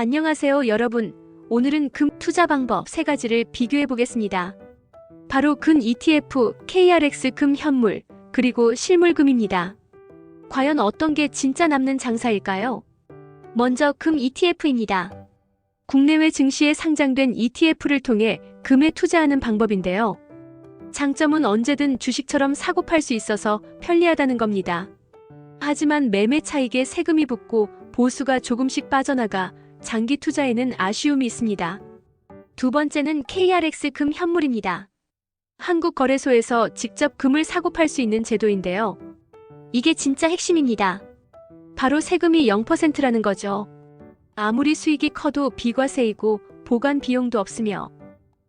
안녕하세요, 여러분. 오늘은 금 투자 방법 세 가지를 비교해 보겠습니다. 바로 근 ETF, KRX 금 현물, 그리고 실물금입니다. 과연 어떤 게 진짜 남는 장사일까요? 먼저 금 ETF입니다. 국내외 증시에 상장된 ETF를 통해 금에 투자하는 방법인데요. 장점은 언제든 주식처럼 사고 팔 수 있어서 편리하다는 겁니다. 하지만 매매 차익에 세금이 붙고 보수가 조금씩 빠져나가 장기 투자에는 아쉬움이 있습니다. 두 번째는 KRX 금 현물입니다. 한국거래소에서 직접 금을 사고 팔 수 있는 제도인데요. 이게 진짜 핵심입니다. 바로 세금이 0%라는 거죠. 아무리 수익이 커도 비과세이고 보관 비용도 없으며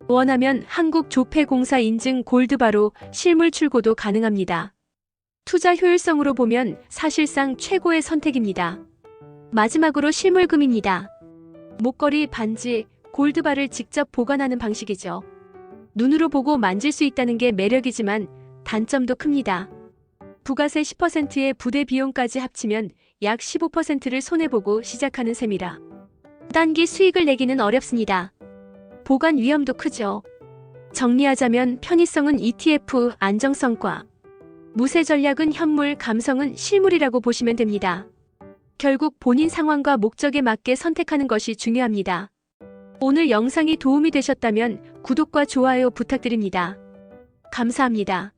원하면 한국조폐공사 인증 골드바로 실물 출고도 가능합니다. 투자 효율성으로 보면 사실상 최고의 선택입니다. 마지막으로 실물금입니다. 목걸이, 반지, 골드바를 직접 보관하는 방식이죠. 눈으로 보고 만질 수 있다는 게 매력이지만 단점도 큽니다. 부가세 10%의 부대 비용까지 합치면 약 15%를 손해보고 시작하는 셈이라 단기 수익을 내기는 어렵습니다. 보관 위험도 크죠. 정리하자면 편의성은 ETF, 안정성과 무쇠 전략은 현물, 감성은 실물이라고 보시면 됩니다. 결국 본인 상황과 목적에 맞게 선택하는 것이 중요합니다. 오늘 영상이 도움이 되셨다면 구독과 좋아요 부탁드립니다. 감사합니다.